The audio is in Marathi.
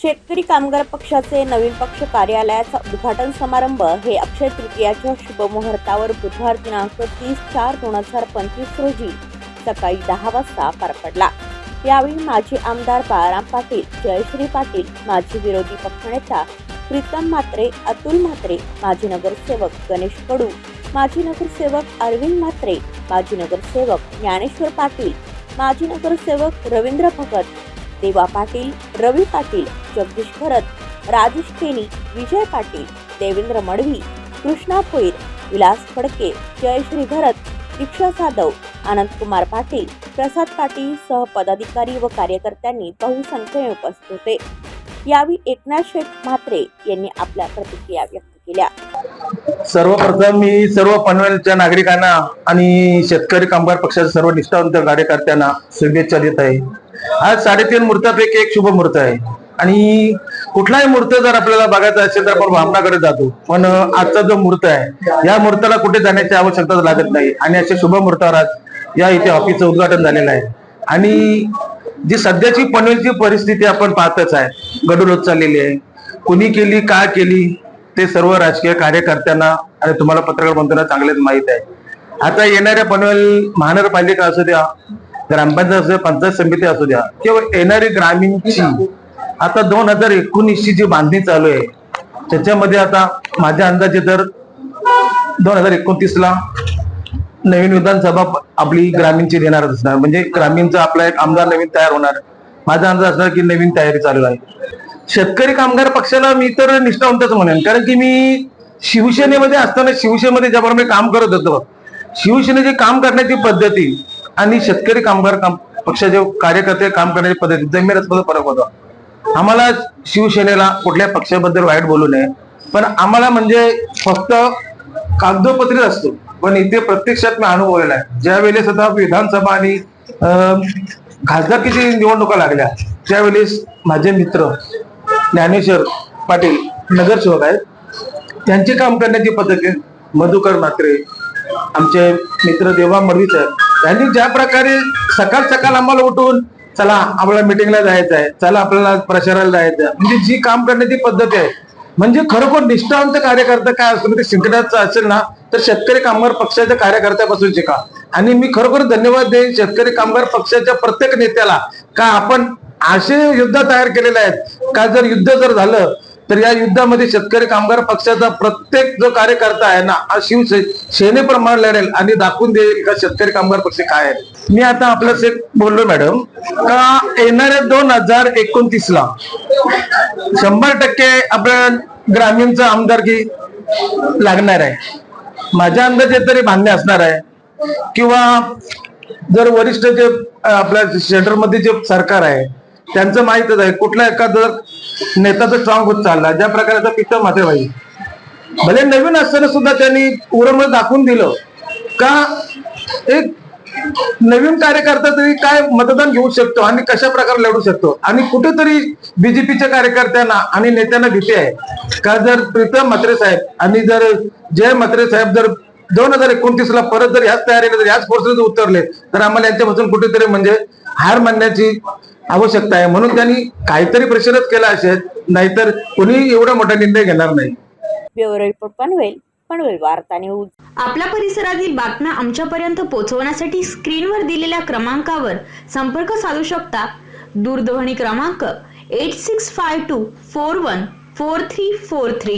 शेतकरी कामगार पक्षाचे नवीन पक्ष कार्यालयाचा उद्घाटन समारंभ हे अक्षय तृतीयाच्या शुभमुहूर्तावर बुधवार दिनांक तीस चार दोन हजार पंचवीस रोजी सकाळी दहा वाजता पार पडला. यावेळी माजी आमदार बाळाराम पाटील जयश्री पाटील माजी विरोधी पक्षनेता प्रीतम म्हात्रे अतुल म्हात्रे माजी नगरसेवक गणेश कडू माजी नगरसेवक अरविंद म्हात्रे माजी नगरसेवक ज्ञानेश्वर पाटील माजी नगरसेवक रवींद्र भगत देवा पाटील रवी पाटील जगदीश भरत राजेश केनी विजय पाटील देवेंद्र मडवी कृष्णा भोईर विलास फडके जयश्री भरत दीक्षा जाधव आनंदकुमार पाटील प्रसाद पाटील सह पदाधिकारी व कार्यकर्त्यांनी बहुसंख्येने उपस्थित होते. यावेळी एकनाथ शेठ म्हात्रे यांनी आपल्या प्रतिक्रिया व्यक्त केल्या. सर्वप्रथम मी सर्व पनवेलच्या नागरिकांना आणि शेतकरी कामगार पक्षाच्या सर्व निष्ठावंत कार्यकर्त्यांना शुभेच्छा देत आहे. आज साडेतीन मुहूर्तापैकी एक शुभ मुहूर्त आहे. आणि कुठलाही मुहूर्त जर आपल्याला बघायचा असेल तर आपण भावनाकडे जातो. पण आजचा जो मुहूर्त आहे या मुहूर्ताला कुठे जाण्याची आवश्यकता लागत नाही. आणि अशा शुभ मुहूर्तावर आज या इथे ऑफिसचं उद्घाटन झालेलं आहे. आणि जी सध्याची पनवेलची परिस्थिती आपण पाहतच आहे. गडून चाललेली आहे. कुणी केली का केली? ते सर्व राजकीय कार्यकर्त्यांना आणि तुम्हाला पत्रकार बंधूंना चांगलेच माहीत आहे. आता येणाऱ्या पनवेल महानगरपालिका असू द्या ग्रामपंचायत असू द्या पंचायत समिती असू द्या किंवा येणारी ग्रामीणची आता दोन हजार एकोणीस ची जी बांधणी चालू आहे त्याच्यामध्ये आता माझ्या अंदाजे तर दोन हजार एकोणतीस ला नवीन विधानसभा आपली ग्रामीणची देणारच असणार. म्हणजे ग्रामीणचा आपला एक आमदार नवीन तयार होणार. माझा अंदाज असणार की नवीन तयारी चालू आहे. शेतकरी कामगार पक्षाला मी तर निष्ठावंतच म्हणेन. कारण की मी शिवसेनेमध्ये असताना शिवसेनेमध्ये ज्याप्रमाणे काम करत होतो शिवसेनेची काम करण्याची पद्धती आणि शेतकरी कामगार काम पक्षाचे कार्यकर्ते काम करण्याची पद्धती जमीन फरक होता. आम्हाला शिवसेनेला कुठल्या पक्षाबद्दल वाईट बोलू नये पण आम्हाला म्हणजे फक्त कागदोपत्रीच असतो. पण इथे प्रत्यक्षात मी अनुभवलेला आहे. ज्या वेळेस आता विधानसभा आणि खासदारकीची निवडणुका लागल्या त्यावेळेस माझे मित्र ज्ञानेश्वर पाटील नगरसेवक आहेत. त्यांचे काम करण्याची पद्धत आहे. मधुकर म्हात्रे आमचे मित्र देवा मडवी साहेब. यांनी ज्या प्रकारे सकाळ सकाळ आम्हाला उठून चला आपल्याला मिटिंगला जायचं आहे चला आपल्याला प्रचाराला जायचं आहे. म्हणजे जी काम करण्याची पद्धत आहे म्हणजे खरोखर निष्ठावंत कार्यकर्ता काय असतो म्हणजे ते शिकण्याचं असेल ना तर शेतकरी कामगार पक्षाच्या कार्यकर्त्यापासून शिका. आणि मी खरोखर धन्यवाद देईन शेतकरी कामगार पक्षाच्या प्रत्येक नेत्याला का आपण असे युद्ध तयार केलेले आहेत. का जर युद्ध जर झालं तर या युद्धामध्ये शेतकरी कामगार पक्षाचा प्रत्येक जो कार्यकर्ता आहे ना हा शिवसे सेनेप्रमाणे लढेल आणि दाखवून देईल का शेतकरी कामगार पक्ष काय आहे. मी आता आपल्याच एक बोललो मॅडम का येणाऱ्या दोन हजार एकोणतीस ला शंभर टक्के आपल्या ग्रामीणचा आमदारकी लागणार आहे? माझ्या अंदाजे तरी भांडणे असणार आहे. किंवा जर वरिष्ठ जे आपल्या सेंटरमध्ये जे सरकार आहे त्यांचं माहितच आहे. कुठला एखादा जर नेता तर स्ट्रॉंग होत चालला ज्या प्रकारचा पिक्चर माते भाई भले नवीन असताना सुद्धा त्यांनी उरमत दाखवून दिलं. का एक नवीन कार्यकर्ता तरी काय मतदान घेऊ शकतो आणि कशा प्रकारे लढू शकतो? आणि कुठेतरी बीजेपीच्या कार्यकर्त्यांना आणि नेत्यांना भीती आहे. का जर प्रीतम म्हात्रे साहेब आणि जर जय म्हात्रे साहेब जर दोन हजार एकोणतीस ला परत जर ह्याच तयारीने जर ह्याच फोर्सेस उतरले तर आम्हाला यांच्यापासून कुठेतरी म्हणजे हार मानण्याची आवश्यकता आहे. म्हणून त्यांनी काहीतरी प्रेशरच केला असेल नाहीतर कोणी एवढा मोठा निर्णय घेणार नाही. ब्युरो रिपोर्ट पनवेल पनवेल वार्ता न्यूज. आपल्या परिसरातील बातम्या आमच्यापर्यंत पोहोचवण्यासाठी स्क्रीनवर दिलेल्या क्रमांकावर संपर्क साधू शकता. दूरध्वनी क्रमांक eight six five two four one four three four three